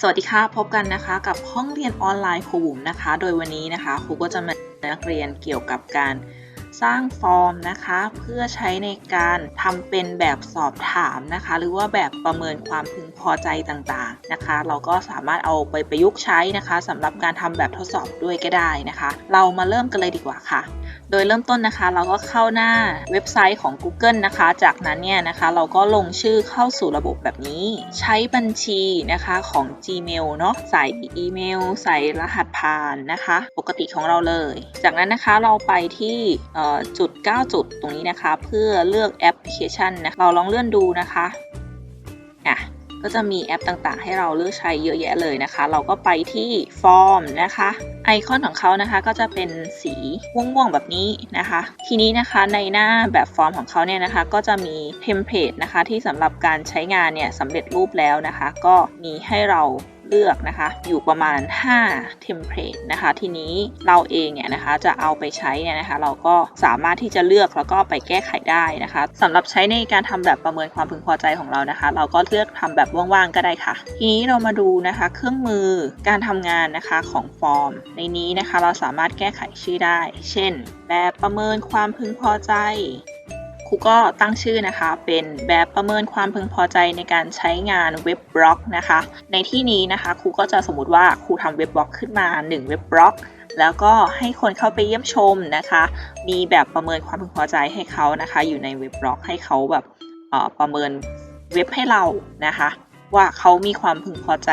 สวัสดีค่ะ พบกันนะคะกับห้องเรียนออนไลน์ครูบุ๋มนะคะ โดยวันนี้นะคะครูก็จะมานักเรียนเกี่ยวกับการ สร้างฟอร์มนะคะ เพื่อใช้ในการทำเป็นแบบสอบถามนะคะ หรือว่าแบบประเมินความพึงพอใจต่างๆนะคะ เราก็สามารถเอาไปประยุกต์ใช้นะคะสำหรับการทำแบบทดสอบด้วยก็ได้นะคะ เรามาเริ่มกันเลยดีกว่าค่ะ โดยเริ่มต้นนะคะ เราก็เข้าหน้าเว็บไซต์ของ Google นะคะ จากนั้นเนี่ยนะคะ เราก็ลงชื่อเข้าสู่ระบบแบบนี้ ใช้บัญชีนะคะของ Gmail เนาะใส่อีเมล ใส่รหัสผ่านนะคะ ปกติของเราเลย จากนั้นนะคะเราไปที่เจุด 9 จุดตรงนี้นะคะ เพื่อเลือกแอปพลิเคชันนะเราลองเลื่อนดูนะคะอะก็จะมีแอปต่างๆ ให้เราเลือกใช้เยอะแยะเลยนะคะ เราก็ไปที่ฟอร์มนะคะ ไอคอนของเขานะคะก็จะเป็นสีม่วงๆแบบนี้นะคะ ทีนี้นะคะในหน้าแบบฟอร์มของเขาเนี่ยนะคะ ก็จะมีเทมเพลตนะคะที่สำหรับการใช้งานเนี่ยสำเร็จรูปแล้วนะคะ ก็มีให้เรา เลือกนะคะ อยู่ประมาณ 5 เทมเพลตนะคะ ทีนี้เราเองเนี่ยนะคะจะเอาไปใช้เนี่ยนะคะ เราก็สามารถที่จะเลือกแล้วก็ไปแก้ไขได้นะคะสำหรับใช้ในการทำแบบประเมินความพึงพอใจของเรานะคะ เราก็เลือกทำแบบว่างๆก็ได้ค่ะ ทีนี้เรามาดูนะคะ เครื่องมือการทำงานนะคะของฟอร์ม ในนี้นะคะเราสามารถแก้ไขชื่อได้ เช่น แบบประเมินความพึงพอใจ ครูก็ตั้งชื่อนะคะ เป็นแบบประเมินความพึงพอใจในการใช้งานเว็บบล็อกนะคะ ในที่นี้นะคะครูก็จะสมมติว่าครูทำเว็บบล็อกขึ้นมา 1 เว็บบล็อก แล้วก็ให้คนเข้าไปเยี่ยมชมนะคะ มีแบบประเมินความพึงพอใจให้เขานะคะ อยู่ในเว็บบล็อกให้เขาแบบประเมินเว็บให้เรานะคะ ว่าเขามีความพึงพอใจ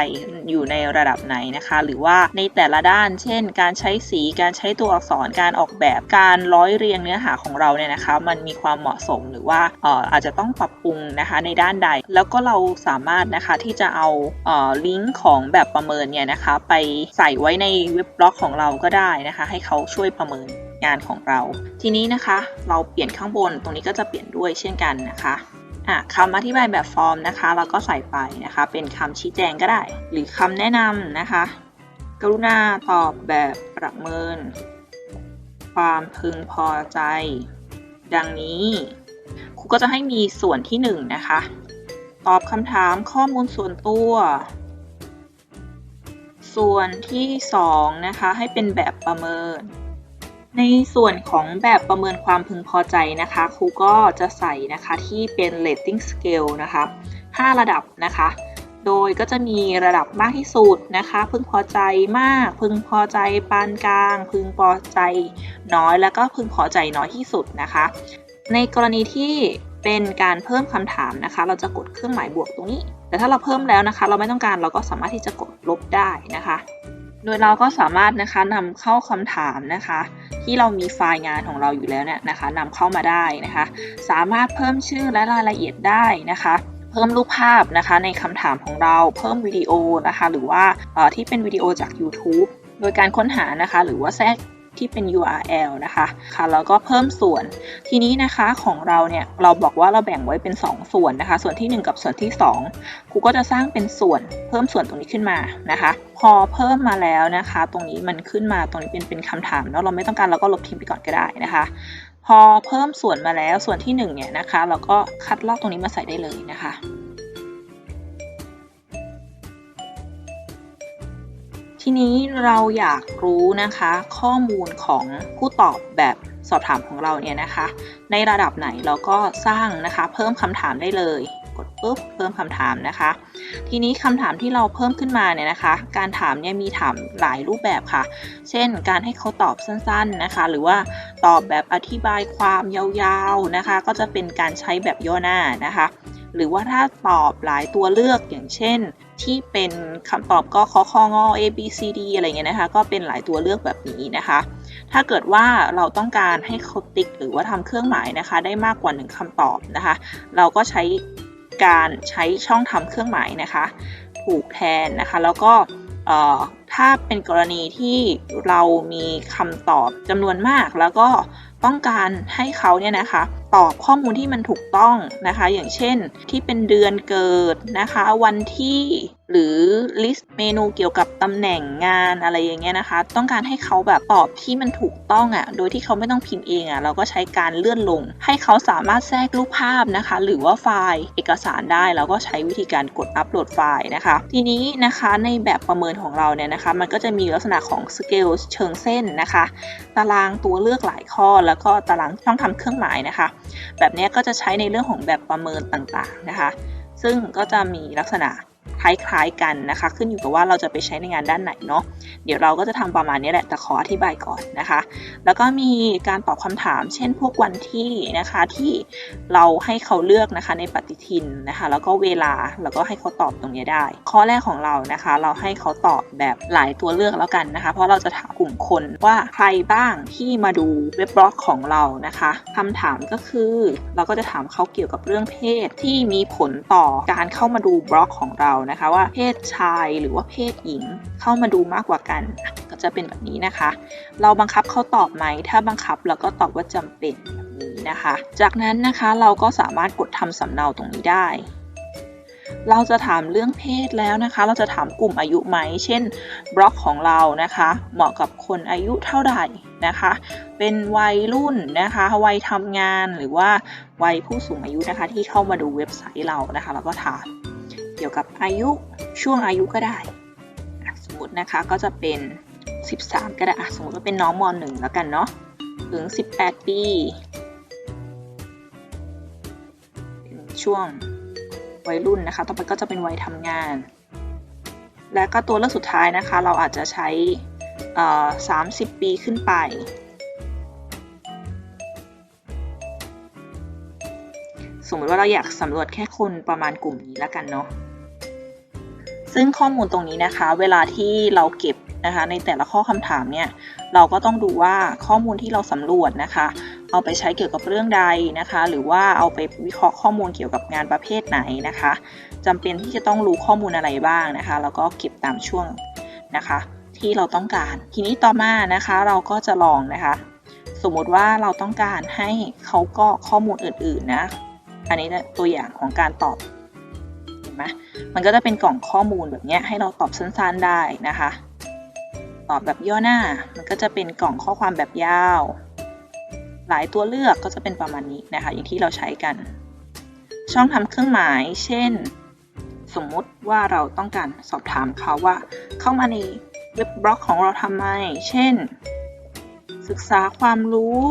อยู่ในระดับไหนนะคะ หรือว่าในแต่ละด้าน เช่น การใช้สีการใช้ตัวอักษรการออกแบบการร้อยเรียงเนื้อหาของเราเนี่ยนะคะ มันมีความเหมาะสมหรือว่าอาจจะต้องปรับปรุงนะคะในด้านใด แล้วก็เราสามารถนะคะที่จะเอาลิงก์ของแบบประเมินเนี่ยนะคะ ไปใส่ไว้ในเว็บบล็อกของเราก็ได้นะคะ ให้เขาช่วยประเมินงานของเรา ทีนี้นะคะ เราเปลี่ยนข้างบนตรงนี้ก็จะเปลี่ยนด้วยเช่นกันนะคะ อะคำอธิบายแบบฟอร์มนะคะเราก็ใส่ไปนะคะ เป็นคำชี้แจงก็ได้ หรือคำแนะนำนะคะ กรุณาตอบแบบประเมิน ความพึงพอใจ ดังนี้ครูก็จะให้มีส่วนที่1นงนะคะ ตอบคำถามข้อมูลส่วนตัว ส่วนที่2นะคะให้เป็นแบบประเมิน ในส่วนของแบบประเมินความพึงพอใจนะคะ ครูก็จะใส่นะคะที่เป็น rating scale นะคะ 5 ระดับนะคะ โดยก็จะมีระดับมากที่สุดนะคะ พึงพอใจมาก พึงพอใจปานกลาง พึงพอใจน้อยแล้วก็พึงพอใจน้อยที่สุดนะคะ ในกรณีที่เป็นการเพิ่มคำถามนะคะ เราจะกดเครื่องหมายบวกตรงนี้ แต่ถ้าเราเพิ่มแล้วนะคะ เราไม่ต้องการเราก็สามารถที่จะกดลบได้นะคะ โดยเราก็สามารถนะคะนำเข้าคำถามนะคะ ที่เรามีไฟล์งานของเราอยู่แล้วเนี่ยนะคะนำเข้ามาได้นะคะ สามารถเพิ่มชื่อและรายละเอียดได้นะคะ เพิ่มรูปภาพนะคะในคำถามของเราเพิ่มวิดีโอนะคะ หรือว่าที่เป็นวิดีโอจาก YouTube โดยการค้นหานะคะ หรือว่าแทรก ที่เป็น URL นะคะค่ะแล้วก็เพิ่มส่วน ทีนี้นะคะของเราเนี่ยเราบอกว่าเราแบ่งไว้เป็น 2 ส่วนนะคะ ส่วนทีหนึ่1 กับส่วนที่2ครูก็จะสร้างเป็นส่วน เพิ่มส่วนตรงนี้ขึ้นมานะคะ พอเพิ่มมาแล้วนะคะ ตรงนี้มันขึ้นมาตรงนี้เป็นเป็นคำถามเนาะเราไม่ต้องการเราก็ลบทิ้งไปก่อนก็ได้นะคะพอเพิ่มส่วนมาแล้วส่วนที่1เนี่ยนะคะ เราก็คัดลอกตรงนี้มาใส่ได้เลยนะคะ ทีนี้เราอยากรู้นะคะ ข้อมูลของผู้ตอบแบบสอบถามของเราเนี่ยนะคะ ในระดับไหนเราก็สร้างนะคะ เพิ่มคำถามได้เลยกดปุ๊บเพิ่มคำถามนะคะ ทีนี้คำถามที่เราเพิ่มขึ้นมาเนี่ยนะคะ การถามเนี่ยมีถามหลายรูปแบบค่ะ เช่น การให้เขาตอบสั้นๆนะคะ หรือว่าตอบแบบอธิบายความยาวๆนะคะ ก็จะเป็นการใช้แบบย่อหน้านะคะ หรือว่าถ้าตอบหลายตัวเลือกอย่างเช่น ที่เป็นคำตอบก็ขอข้องอ A B C D อะไรเงี้ยนะคะ ก็เป็นหลายตัวเลือกแบบนี้นะคะ ถ้าเกิดว่าเราต้องการให้เขาติ๊กหรือว่าทำเครื่องหมายนะคะ ได้มากกว่าหนึ่งคำตอบนะคะ เราก็ใช้การใช้ช่องทำเครื่องหมายนะคะ ถูกแทนนะคะ แล้วก็เอ่อถ้าเป็นกรณีที่เรามีคำตอบจำนวนมาก แล้วก็ต้องการให้เขาเนี่ยนะคะ ตอบข้อมูลที่มันถูกต้องนะคะ อย่างเช่นที่เป็นเดือนเกิดนะคะ วันที่หรือ list เมนูเกี่ยวกับตำแหน่งงานอะไรอย่างเงี้ยนะคะ ต้องการให้เขาแบบตอบที่มันถูกต้องอะ่ะ โดยที่เขาไม่ต้องพิมพ์เองอะ่ะ เราก็ใช้การเลื่อนลง ให้เขาสามารถแทรกรูปภาพนะคะ หรือว่าไฟล์เอกสารได้เราก็ใช้วิธีการกดอัปโหลดไฟล์นะคะ ทีนี้นะคะในแบบประเมินของเราเนี่ยนะคะ มันก็จะมีลักษณะของสเกลเชิงเส้นนะคะ ตารางตัวเลือกหลายข้อ แล้วก็ตารางช่องทำเครื่องหมายนะคะ แบบนี้ก็จะใช้ในเรื่องของแบบประเมินต่างๆนะคะ ซึ่งก็จะมีลักษณะ คล้ายๆกันนะคะ ขึ้นอยู่กับว่าเราจะไปใช้ในงานด้านไหนเนาะเดี๋ยวเราก็จะทำประมาณนี้แหละแต่ขออธิบายก่อนนะคะ แล้วก็มีการตอบคำถาม เช่นพวกวันที่นะคะที่เราให้เขาเลือกนะคะในปฏิทินนะคะแล้วก็เวลาแล้วก็ให้เขาตอบตรงนี้ได้ ข้อแรกของเรานะคะ เราให้เขาตอบแบบหลายตัวเลือกแล้วกันนะคะ เพราะเราจะถามกลุ่มคนว่าใครบ้างที่มาดูเว็บบล็อกของเรานะคะคำถามก็คือเราก็จะถามเขาเกี่ยวกับเรื่องเพศที่มีผลต่อการเข้ามาดูบล็อกของเรานะคะว่าเพศชายหรือว่าเพศหญิงเข้ามาดูมากกว่ากัน ก็จะเป็นแบบนี้นะคะ เราบังคับเขาตอบไหม ถ้าบังคับเราก็ตอบว่าจำเป็นแบบนี้นะคะ จากนั้นนะคะเราก็สามารถกดทำสำเนาตรงนี้ได้ เราจะถามเรื่องเพศแล้วนะคะ เราจะถามกลุ่มอายุไหม เช่น บล็อกของเรานะคะ เหมาะกับคนอายุเท่าไหร่นะคะ เป็นวัยรุ่นนะคะ วัยทำงานหรือว่าวัยผู้สูงอายุนะคะ ที่เข้ามาดูเว็บไซต์เรานะคะเราก็ถาม เกี่ยวกับอายุช่วงอายุก็ได้สมมตินะคะก็จะเป็น 13 ก็ได้สมมติว่าเป็นน้องม .1 แล้วกันเนาะถึง 18 ปีเป็นช่วงวัยรุ่นนะคะ ต่อไปก็จะเป็นวัยทำงาน และก็ตัวเลือกสุดท้ายนะคะ เราอาจจะใช้30ปีขึ้นไป สมมติว่าเราอยากสำรวจแค่คนประมาณกลุ่มนี้แล้วกันเนาะ ซึ่งข้อมูลตรงนี้นะคะ เวลาที่เราเก็บนะคะ ในแต่ละข้อคำถามเนี่ยเราก็ต้องดูว่าข้อมูลที่เราสำรวจนะคะ เอาไปใช้เกี่ยวกับเรื่องใดนะคะ หรือว่าเอาไปวิเคราะห์ข้อมูลเกี่ยวกับงานประเภทไหนนะคะจำเป็นที่จะต้องรู้ข้อมูลอะไรบ้างนะคะ แล้วก็เก็บตามช่วงนะคะ ที่เราต้องการ ทีนี้ต่อมานะคะเราก็จะลองนะคะ สมมติว่าเราต้องการให้เขาก็ข้อมูลอื่นๆนะอันนี้ตัวอย่างของการตอบ ไหมมันก็จะเป็นกล่องข้อมูลแบบนี้ให้เราตอบสั้นๆได้นะคะ ตอบแบบย่อหน้า มันก็จะเป็นกล่องข้อความแบบยาว หลายตัวเลือกก็จะเป็นประมาณนี้นะคะ อย่างที่เราใช้กัน ช่องทำเครื่องหมาย เช่น สมมุติว่าเราต้องการสอบถามเขาว่า เข้ามาในเว็บบล็อกของเราทำไม เช่น ศึกษาความรู้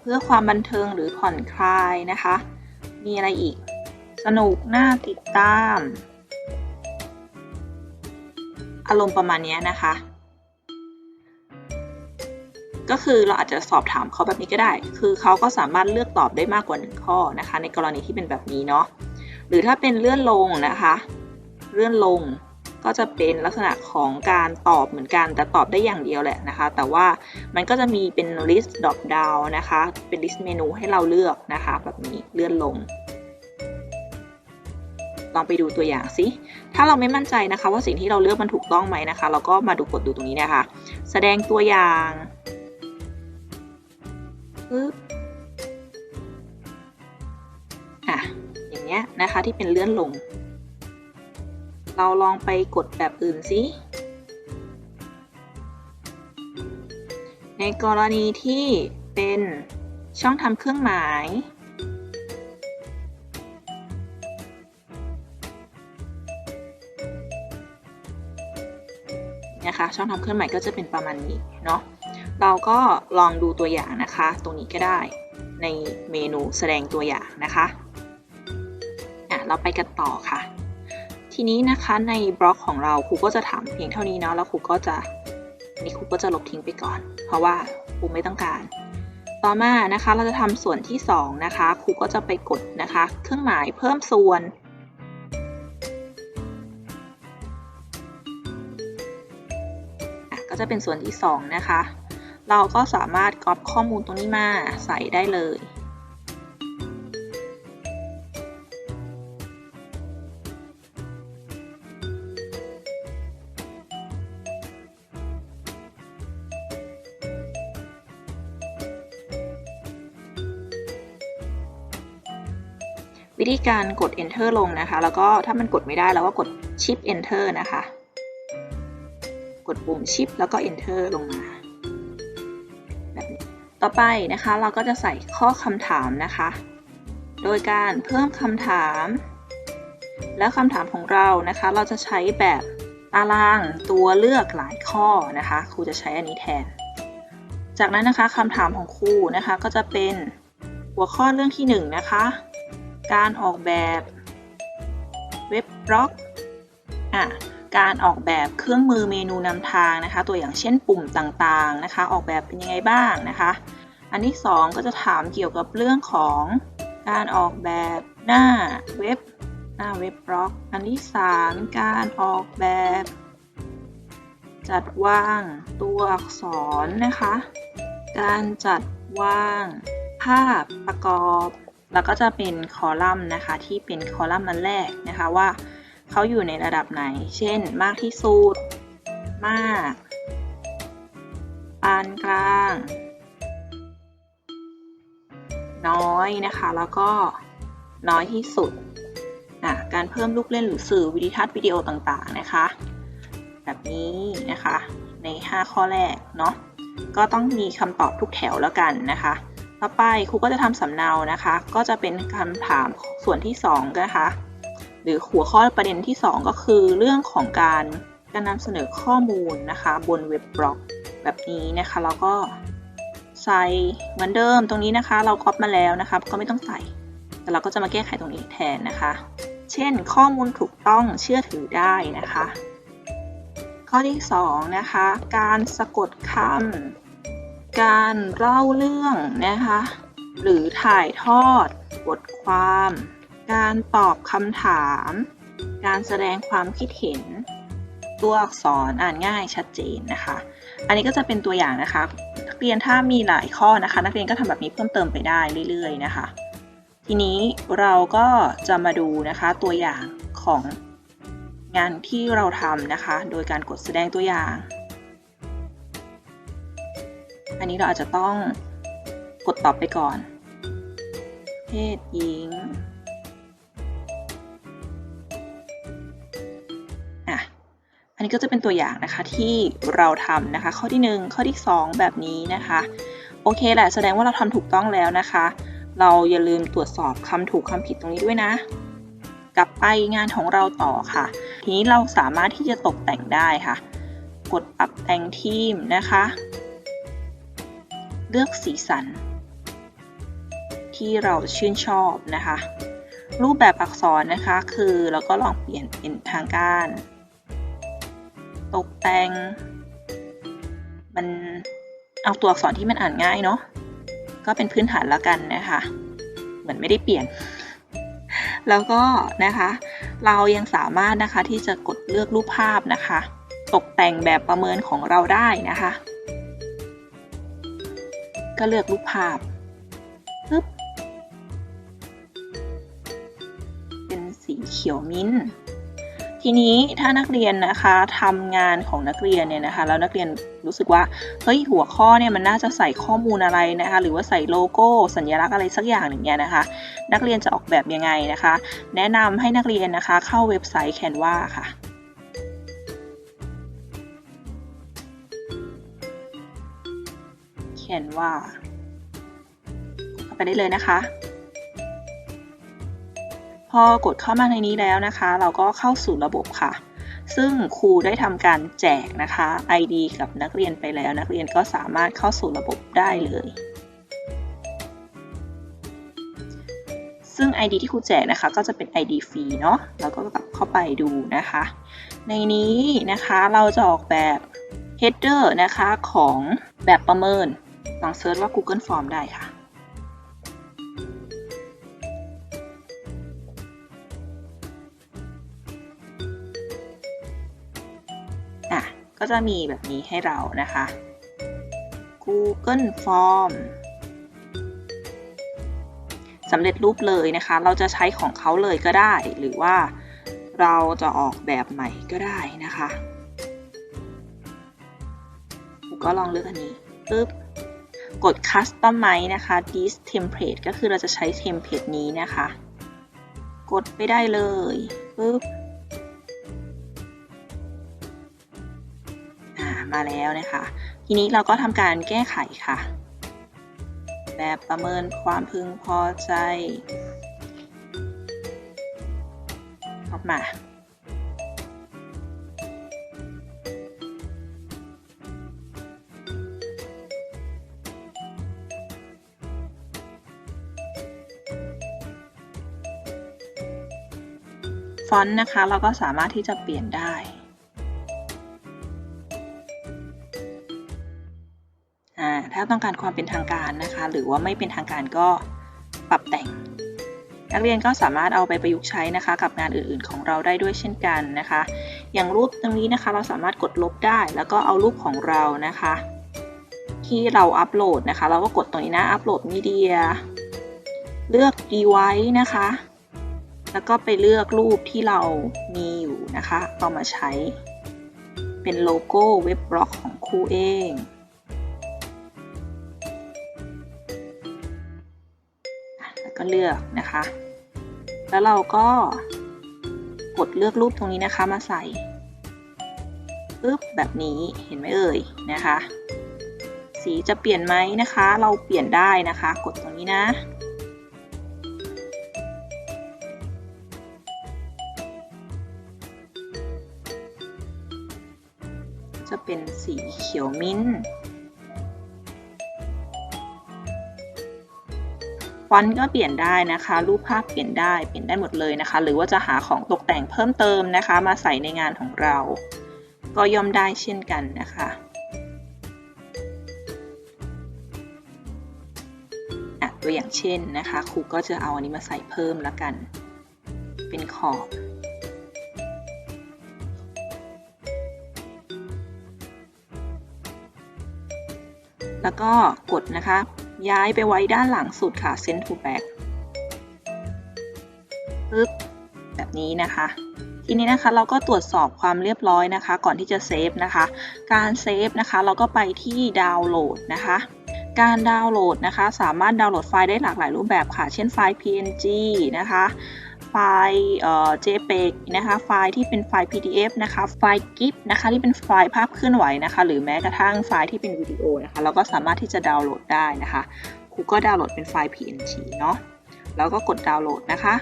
เพื่อความบันเทิงหรือผ่อนคลายนะคะ มีอะไรอีก สนุก น่าติดตาม อารมณ์ประมาณนี้นะคะ ก็คือเราอาจจะสอบถามเขาแบบนี้ก็ได้ คือเขาก็สามารถเลือกตอบได้มากกว่าหนึ่งข้อนะคะ ในกรณีที่เป็นแบบนี้เนาะ หรือถ้าเป็นเลื่อนลงนะคะ เลื่อนลงก็จะเป็นลักษณะของการตอบเหมือนกัน แต่ตอบได้อย่างเดียวแหละนะคะ แต่ว่ามันก็จะมีเป็น list drop down นะคะ เป็น list เมนูให้เราเลือกนะคะ แบบนี้เลื่อนลง ลองไปดูตัวอย่างสิถ้าเราไม่มั่นใจนะคะว่าสิ่งที่เราเลือกมันถูกต้องไหมนะคะ เราก็มาดูกดดูตรงนี้นะคะ แสดงตัวอย่างปึ๊บอะอย่างเงี้ยนะคะที่เป็นเลื่อนลง เราลองไปกดแบบอื่นสิในกรณีที่เป็นช่องทำเครื่องหมาย นะคะ ช่องทำเครื่องหมายก็จะเป็นประมาณนี้เนาะเราก็ลองดูตัวอย่างนะคะ ตรงนี้ก็ได้ในเมนูแสดงตัวอย่างนะคะอะเราไปกันต่อค่ะ ทีนี้นะคะในบล็อกของเราครูก็จะถามเพียงเท่านี้เนาะแล้วครูก็จะนี่ครูก็จะลบทิ้งไปก่อน เพราะว่าครูไม่ต้องการ ต่อมานะคะเราจะทำส่วนที่2นะคะครูก็จะไปกดนะคะ เครื่องหมายเพิ่มส่วน จะเป็นส่วนที่ 2 นะคะ เราก็สามารถก๊อปข้อมูลตรงนี้มาใส่ได้เลย วิธีการกด enter ลงนะคะ แล้วก็ถ้ามันกดไม่ได้เราก็กด shift enter นะคะ กดปุ่ม shift แล้วก็ enter ลงมาแบบนี้ต่อไปนะคะเราก็จะใส่ข้อคำถามนะคะ โดยการเพิ่มคำถาม แล้วคำถามของเรานะคะ เราจะใช้แบบตารางตัวเลือกหลายข้อนะคะครูจะใช้อันนี้แทน จากนั้นนะคะคำถามของครูนะคะก็จะเป็นหัวข้อเรื่องที่1นนะคะ การออกแบบเว็บบล็อกอะ การออกแบบเครื่องมือเมนูนำทางนะคะ ตัวอย่างเช่นปุ่มต่างๆนะคะ ออกแบบเป็นยังไงบ้างนะคะ อันที่2ก็จะถามเกี่ยวกับเรื่องของการออกแบบหน้าเว็บหน้าเว็บบล็อก อันที่ 3 การออกแบบ จัดวางตัวอักษรนะคะ การจัดวางภาพประกอบ แล้วก็จะเป็นคอลัมน์นะคะที่เป็นคอลัมน์อันแรกนะคะว่า เขาอยู่ในระดับไหน เช่น มากที่สุด มาก ปานกลาง น้อยนะคะ แล้วก็น้อยที่สุดอะการเพิ่มลูกเล่นหรือสื่อวิดีทัศน์วิดีโอต่างๆนะคะ แบบนี้นะคะ ใน 5 ข้อแรกเนาะ ก็ต้องมีคำตอบทุกแถวแล้วกันนะคะต่อไปครูก็จะทำสำเนานะคะ ก็จะเป็นคำถามส่วนที่2นะคะ หรือหัวข้อประเด็นที่ 2 ก็คือเรื่องของการการนำเสนอข้อมูลนะคะบนเว็บบล็อกแบบนี้นะคะแล้วก็ใส่เหมือนเดิมตรงนี้นะคะ เราก๊อปมาแล้วนะคะก็ไม่ต้องใส่ แต่เราก็จะมาแก้ไขตรงนี้แทนนะคะ เช่น ข้อมูลถูกต้องเชื่อถือได้นะคะ ข้อที่2นะคะการสะกดคำการเล่าเรื่องนะคะ หรือถ่ายทอดบทความ การตอบคำถาม การแสดงความคิดเห็น ตัวอักษรอ่านง่ายชัดเจนนะคะ อันนี้ก็จะเป็นตัวอย่างนะคะนักเรียนถ้ามีหลายข้อนะคะ นักเรียนก็ทำแบบนี้เพิ่มเติมไปได้เรื่อยๆนะคะ ทีนี้เราก็จะมาดูนะคะตัวอย่างของงานที่เราทำนะคะ โดยการกดแสดงตัวอย่าง อันนี้เราอาจจะต้องกดตอบไปก่อน เพศหญิง อันนี้ก็จะเป็นตัวอย่างนะคะที่เราทำนะคะ ข้อที่ 1 ข้อที่ 2 แบบนี้นะคะ โอเคแหละแสดงว่าเราทำถูกต้องแล้วนะคะ เราอย่าลืมตรวจสอบคำถูกคำผิดตรงนี้ด้วยนะ กลับไปงานของเราต่อค่ะ ทีนี้เราสามารถที่จะตกแต่งได้ค่ะ กดปรับแต่งทีมนะคะ เลือกสีสัน ที่เราชื่นชอบนะคะ รูปแบบอักษรนะคะคือเราก็ลองเปลี่ยนเป็นทางการ ตกแต่ง มันเอาตัวอักษรที่มันอ่านง่ายเนาะก็เป็นพื้นฐานแล้วกันนะคะ เหมือนไม่ได้เปลี่ยน แล้วก็นะคะ เรายังสามารถนะคะที่จะกดเลือกรูปภาพนะคะ ตกแต่งแบบประเมินของเราได้นะคะ ก็เลือกรูปภาพปึ๊บเป็นสีเขียวมิ้นท์ ทีนี้ถ้านักเรียนนะคะทำงานของนักเรียนเนี่ยนะคะแล้วนักเรียนรู้สึกว่าเฮ้ยหัวข้อเนี่ยมันน่าจะใส่ข้อมูลอะไรนะคะหรือว่าใส่โลโก้สัญลักษณ์อะไรสักอย่างหนึ่งเนี่ยนะคะ นักเรียนจะออกแบบยังไงนะคะ แนะนำให้นักเรียนนะคะเข้าเว็บไซต์ Canva ค่ะ Canva เข้าไปได้เลยนะคะ อกดเข้ามาในนี้แล้วนะคะ เราก็เข้าสู่ระบบค่ะ ซึ่งครูได้ทำการแจกนะคะ ID กับนักเรียนไปแล้ว นักเรียนก็สามารถเข้าสู่ระบบได้เลย ซึ่ง ID ที่ครูแจกนะคะ ก็จะเป็น ID ฟรีเนาะเราก็กลับเข้าไปดูนะคะ ในนี้นะคะเราจะออกแบบ header นะคะของแบบประเมินลองเซิร์ชว่า Google Form ได้ค่ะ จะมีแบบนี้ให้เรานะคะ Google Form สำเร็จรูปเลยนะคะ เราจะใช้ของเขาเลยก็ได้ หรือว่าเราจะออกแบบใหม่ก็ได้นะคะก็ลองเลือกอันนี้ปึ๊บกด Customize นะคะ this template ก็คือเราจะใช้เทมเพลตนี้นะคะ กดไปได้เลยปึ๊บ มาแล้วนะคะ ทีนี้เราก็ทำการแก้ไขค่ะ แบบประเมินความพึงพอใจออกมาฟอนต์นะคะ เราก็สามารถที่จะเปลี่ยนได้ ต้องการความเป็นทางการนะคะ หรือว่าไม่เป็นทางการก็ปรับแต่ง นักเรียนก็สามารถเอาไปประยุกต์ใช้นะคะ กับงานอื่นๆ ของเราได้ด้วยเช่นกันนะคะ อย่างรูปตรงนี้นะคะ เราสามารถกดลบได้ แล้วก็เอารูปของเรานะคะ ที่เราอัปโหลดนะคะ เราก็กดตรงนี้นะอัปโหลดมีเดียเลือก device นะคะ แล้วก็ไปเลือกรูปที่เรามีอยู่นะคะ เอามาใช้ เป็นโลโก้เว็บบล็อกของครูเอง ก็เลือกนะคะ แล้วเราก็กดเลือกรูปตรงนี้นะคะมาใส่ปึ๊บแบบนี้เห็นไหมเอ่ยนะคะ สีจะเปลี่ยนไหมนะคะ เราเปลี่ยนได้นะคะ กดตรงนี้นะจะเป็นสีเขียวมิ้น ฟอนต์ก็เปลี่ยนได้นะคะ รูปภาพเปลี่ยนได้เปลี่ยนได้หมดเลยนะคะ หรือว่าจะหาของตกแต่งเพิ่มเติมนะคะ มาใส่ในงานของเรา ก็ย่อมได้เช่นกันนะคะอะตัวอย่างเช่นนะคะครูก็จะเอาอันนี้มาใส่เพิ่มแล้วกัน เป็นขอบแล้วก็กดนะคะ ย้ายไปไว้ด้านหลังสุดค่ะ send to back ปึ๊บแบบนี้นะคะ ทีนี้นะคะเราก็ตรวจสอบความเรียบร้อยนะคะ ก่อนที่จะเซฟนะคะ การเซฟนะคะเราก็ไปที่ดาวน์โหลดนะคะการดาวน์โหลดนะคะ สามารถดาวน์โหลดไฟล์ได้หลากหลายรูปแบบค่ะ เช่นไฟล์ PNG นะคะ ไฟล์เอ่อ JPEG นะคะ ไฟล์ที่เป็นไฟล์ PDF นะคะ ไฟล์ GIF นะคะที่เป็นไฟล์ภาพเคลื่อนไหวนะคะ หรือแม้กระทั่งไฟล์ที่เป็นวิดีโอนะคะ เราก็สามารถที่จะดาวน์โหลดได้นะคะ ครูก็ดาวน์โหลดเป็นไฟล์ PNG เนาะ แล้วก็กดดาวน์โหลดนะคะ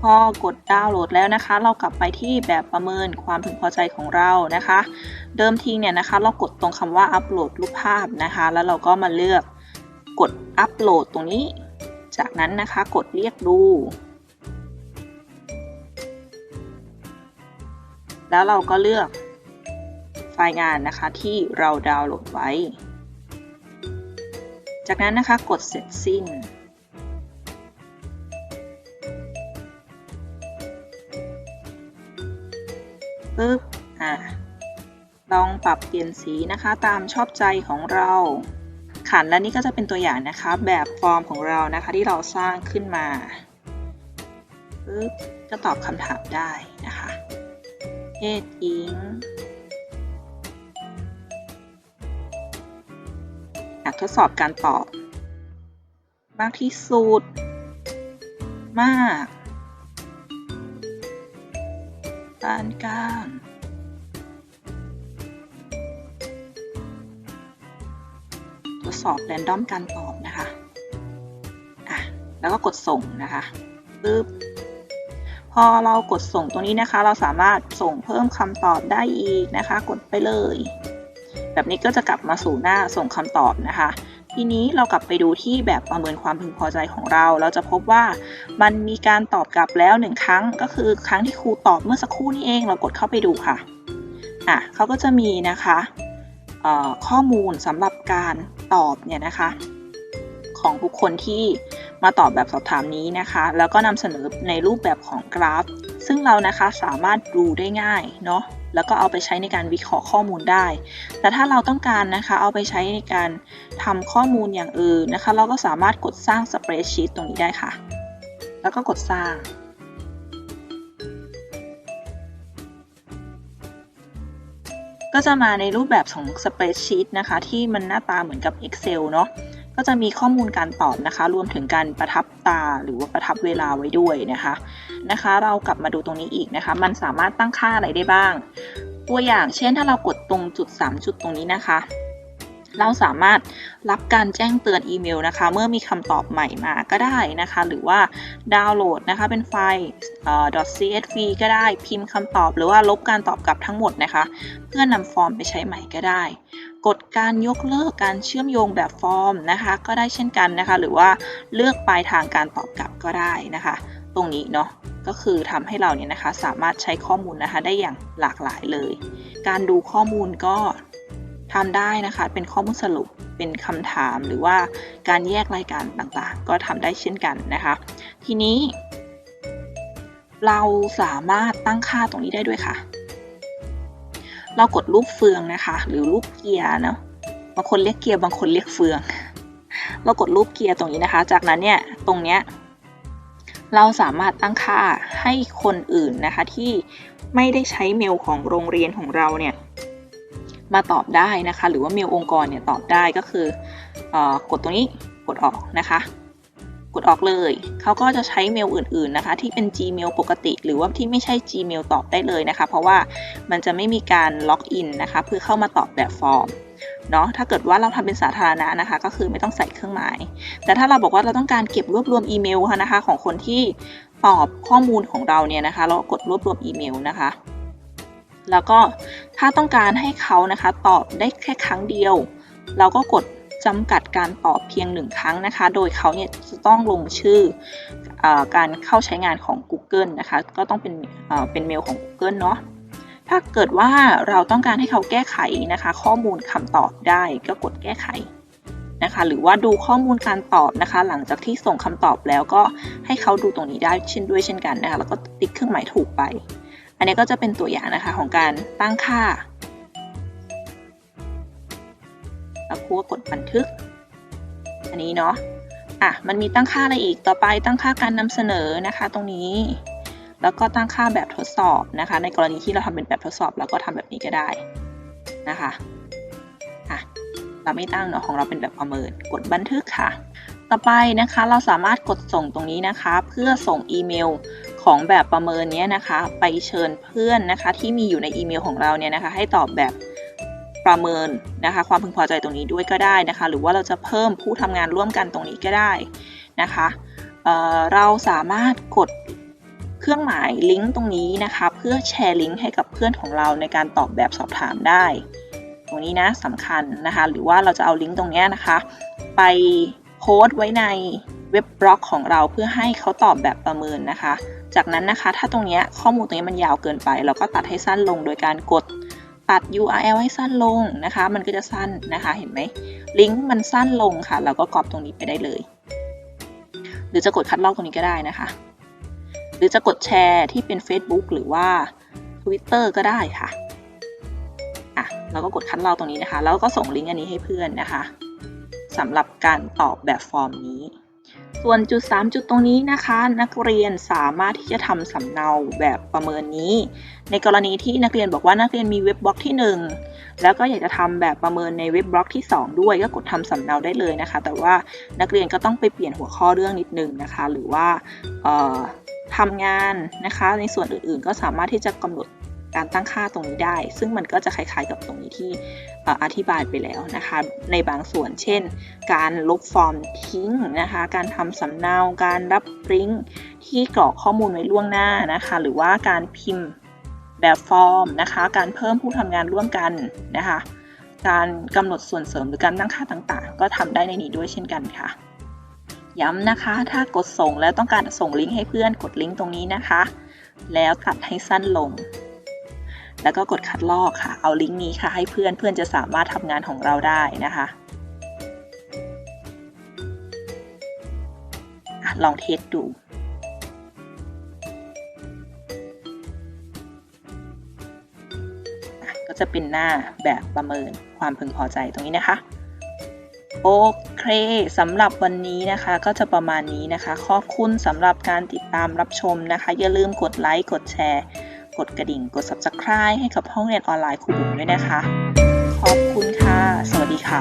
พอกดดาวน์โหลดแล้วนะคะ เรากลับไปที่แบบประเมินความพึงพอใจของเรานะคะ เดิมทีเนี่ยนะคะ เรากดตรงคำว่าอัปโหลดรูปภาพนะคะ แล้วเราก็มาเลือกกดอัปโหลดตรงนี้ จากนั้นนะคะกดเรียกดู แล้วเราก็เลือกไฟล์งานนะคะที่เราดาวน์โหลดไว้ จากนั้นนะคะกดเสร็จสิ้นปึ๊บอะลองปรับเปลี่ยนสีนะคะตามชอบใจของเรา ค่ะและนี่ก็จะเป็นตัวอย่างนะคะแบบฟอร์มของเรานะคะที่เราสร้างขึ้นมาปึ๊บก็ตอบคำถามได้นะคะ เพศหญิงอยากทดสอบการตอบ มากที่สุด มากปานกลาง ดสอบแรนดอมการตอบนะคะอะแล้วก็กดส่งนะคะปึ๊บพอเรากดส่งตรงนี้นะคะ เราสามารถส่งเพิ่มคำตอบได้อีกนะคะ กดไปเลย แบบนี้ก็จะกลับมาสู่หน้าส่งคำตอบนะคะ ทีนี้เรากลับไปดูที่แบบประเมินความพึงพอใจของเรา เราจะพบว่ามันมีการตอบกลับแล้วหนึ่งครั้ง ก็คือครั้งที่ครูตอบเมื่อสักครู่นี้เอง เรากดเข้าไปดูค่ะอะเขาก็จะมีนะคะข้อมูลสำหรับการ ตอบเนี่ยนะคะ ของบุคคลที่มาตอบแบบสอบถามนี้นะคะ แล้วก็นำเสนอในรูปแบบของกราฟ ซึ่งเรานะคะสามารถดูได้ง่ายเนาะแล้วก็เอาไปใช้ในการวิเคราะห์ข้อมูลได้ แต่ถ้าเราต้องการนะคะเอาไปใช้ในการทำข้อมูลอย่างอื่นนะคะ เราก็สามารถกดสร้างสเปรดชีตตรงนี้ได้ค่ะ แล้วก็กดสร้าง ก็จะมาในรูปแบบของสเปรดชีตนะคะ ที่มันหน้าตาเหมือนกับ Excel เนาะก็ก็จะมีข้อมูลการตอบนะคะ รวมถึงการประทับตาหรือว่าประทับเวลาไว้ด้วยนะคะนะคะ เรากลับมาดูตรงนี้อีกนะคะ มันสามารถตั้งค่าอะไรได้บ้าง ตัวอย่างเช่นถ้าเรากดตรงจุด 3 จุดตรงนี้นะคะ เราสามารถรับการแจ้งเตือนอีเมลนะคะ เมื่อมีคำตอบใหม่มาก็ได้นะคะ หรือว่าดาวน์โหลดนะคะเป็นไฟล์ .csv ก็ได้พิมพ์คำตอบ หรือว่าลบการตอบกลับทั้งหมดนะคะ เพื่อนำฟอร์มไปใช้ใหม่ก็ได้ กดการยกเลิกการเชื่อมโยงแบบฟอร์มนะคะ ก็ได้เช่นกันนะคะ หรือว่าเลือกปลายทางการตอบกลับก็ได้นะคะ ตรงนี้เนาะก็คือทำให้เราเนี่ยนะคะสามารถใช้ข้อมูลนะคะได้อย่างหลากหลายเลย การดูข้อมูลก็ ทำได้นะคะ เป็นข้อมูลสรุป เป็นคำถามหรือว่าการแยกรายการต่างๆ ก็ทำได้เช่นกันนะคะ ทีนี้ เราสามารถตั้งค่าตรงนี้ได้ด้วยค่ะ เรากดรูปเฟืองนะคะ หรือรูปเกียร์เนาะ บางคนเรียกเกียร์ บางคนเรียกเฟือง เรากดรูปเกียร์ตรงนี้นะคะ จากนั้นเนี่ย ตรงเนี้ย เราสามารถตั้งค่าให้คนอื่นนะคะที่ไม่ได้ใช้เมลของโรงเรียนของเราเนี่ย มาตอบได้นะคะ หรือว่าเมลองค์กรเนี่ยตอบได้ก็คืออกดตรงนี้กดออกนะคะ กดออกเลย เขาก็จะใช้เมลอื่นๆนะคะ ที่เป็น Gmail ปกติ หรือว่าที่ไม่ใช่ Gmail ตอบได้เลยนะคะ เพราะว่ามันจะไม่มีการล็อกอินนะคะ เพื่อเข้ามาตอบแบบฟอร์มเนาะถ้าเกิดว่าเราทำเป็นสาธารณะนะคะ ก็คือไม่ต้องใส่เครื่องหมาย แต่ถ้าเราบอกว่าเราต้องการเก็บรวบรวมอีเมลนะคะ ของคนที่ตอบข้อมูลของเราเนี่ยนะคะ เราก็กดรวบรวมอีเมลนะคะ แล้วก็ถ้าต้องการให้เขานะคะตอบได้แค่ครั้งเดียว เราก็กดจำกัดการตอบเพียงหนึ่งครั้งนะคะ โดยเขาเนี่ยจะต้องลงชื่ออการเข้าใช้งานของ Google นะคะ ก็ต้องเป็นเอ่อเป็นเมลของ Google เนาะถ้าเกิดว่าเราต้องการให้เขาแก้ไขนะคะ ข้อมูลคำตอบได้ก็กดแก้ไขนะคะ หรือว่าดูข้อมูลการตอบนะคะ หลังจากที่ส่งคำตอบแล้วก็ให้เขาดูตรงนี้ได้เช่นด้วยเช่นกันนะคะ แล้วก็ติ๊กเครื่องหมายถูกไป อันนี้ก็จะเป็นตัวอย่างนะคะของการตั้งค่าแล้วครูก็กดบันทึก อันนี้เนาะอะมันมีตั้งค่าอะไรอีกต่อไปตั้งค่าการนำเสนอนะคะตรงนี้ แล้วก็ตั้งค่าแบบทดสอบนะคะ ในกรณีที่เราทำเป็นแบบทดสอบเราก็ทำแบบนี้ก็ได้นะคะอะเราไม่ตั้งเนาะของเราเป็นแบบประเมินกดบันทึกค่ะ ต่อไปนะคะเราสามารถกดส่งตรงนี้นะคะ เพื่อส่งอีเมล ของแบบประเมินเนี้ยนะคะ ไปเชิญเพื่อนนะคะ ที่มีอยู่ในอีเมลของเราเนี่ยนะคะ ให้ตอบแบบประเมินนะคะ ความพึงพอใจตรงนี้ด้วยก็ได้นะคะ หรือว่าเราจะเพิ่มผู้ทำงานร่วมกันตรงนี้ก็ได้นะคะเเราสามารถกดเครื่องหมายลิงก์ตรงนี้นะคะ เพื่อแชร์ลิงก์ให้กับเพื่อนของเราในการตอบแบบสอบถามได้ ตรงนี้นะสำคัญนะคะ หรือว่าเราจะเอาลิงก์ตรงนี้นะคะ ไปโพสต์ไว้ในเว็บบล็อกของเราเพื่อให้เขาตอบแบบประเมินนะคะ จากนั้นนะคะ ถ้าตรงเนี้ยข้อมูลตรงนี้มันยาวเกินไป เราก็ตัดให้สั้นลงโดยการกดตัด URL ให้สั้นลงนะคะ มันก็จะสั้นนะคะเห็นไหมลิงก์มันสั้นลงค่ะ เราก็กรอบตรงนี้ไปได้เลย หรือจะกดคัดลอกตรงนี้ก็ได้นะคะ หรือจะกดแชร์ที่เป็น Facebook หรือว่า Twitter ก็ได้ค่ะอะเราก็กดคัดลอกตรงนี้นะคะ แล้วก็ส่งลิงก์อันนี้ให้เพื่อนนะคะสำหรับการตอบแบบฟอร์มนี้ ส่วนจุด 3 จุดตรงนี้นะคะ นักเรียนสามารถที่จะทำสำเนาแบบประเมินนี้ ในกรณีที่นักเรียนบอกว่านักเรียนมีเว็บบล็อกที่ 1 แล้วก็อยากจะทำแบบประเมินในเว็บบล็อกที่ 2 ด้วยก็กดทำสำเนาได้เลยนะคะ แต่ว่านักเรียนก็ต้องไปเปลี่ยนหัวข้อเรื่องนิดนึงนะคะ หรือว่าทำงานนะคะ ในส่วนอื่นๆ ก็สามารถที่จะกำหนด การตั้งค่าตรงนี้ได้ ซึ่งมันก็จะคล้ายๆกับตรงนี้ที่เอ่ออธิบายไปแล้วนะคะ ในบางส่วนเช่น การลบฟอร์มทิ้งนะคะ การทำสำเนา การรับปริ้นที่กรอกข้อมูลไว้ล่วงหน้านะคะ หรือว่าการพิมพ์แบบฟอร์มนะคะ การเพิ่มผู้ทำงานร่วมกันนะคะ การกำหนดส่วนเสริมหรือการตั้งค่าต่างๆ ก็ทำได้ในนี้ด้วยเช่นกันค่ะ ย้ำนะคะ ถ้ากดส่งแล้วต้องการส่งลิงก์ให้เพื่อนกดลิงก์ตรงนี้นะคะ แล้วตัดให้สั้นลง แล้วก็กดคัดลอกค่ะ เอาลิงก์นี้ค่ะ ให้เพื่อนเพื่อนจะสามารถทำงานของเราได้นะคะอะลองเทสดูก็จะเป็นหน้าแบบประเมินความพึงพอใจตรงนี้นะคะโอเคสำหรับวันนี้นะคะก็จะประมาณนี้นะคะ ขอบคุณสำหรับการติดตามรับชมนะคะ อย่าลืมกดไลค์กดแชร์ ดกระดิ่งกด subscribe ให้กับห้องเรียนออนไลน์ครูบุ๋มด้วยนะคะ ขอบคุณค่ะ สวัสดีค่ะ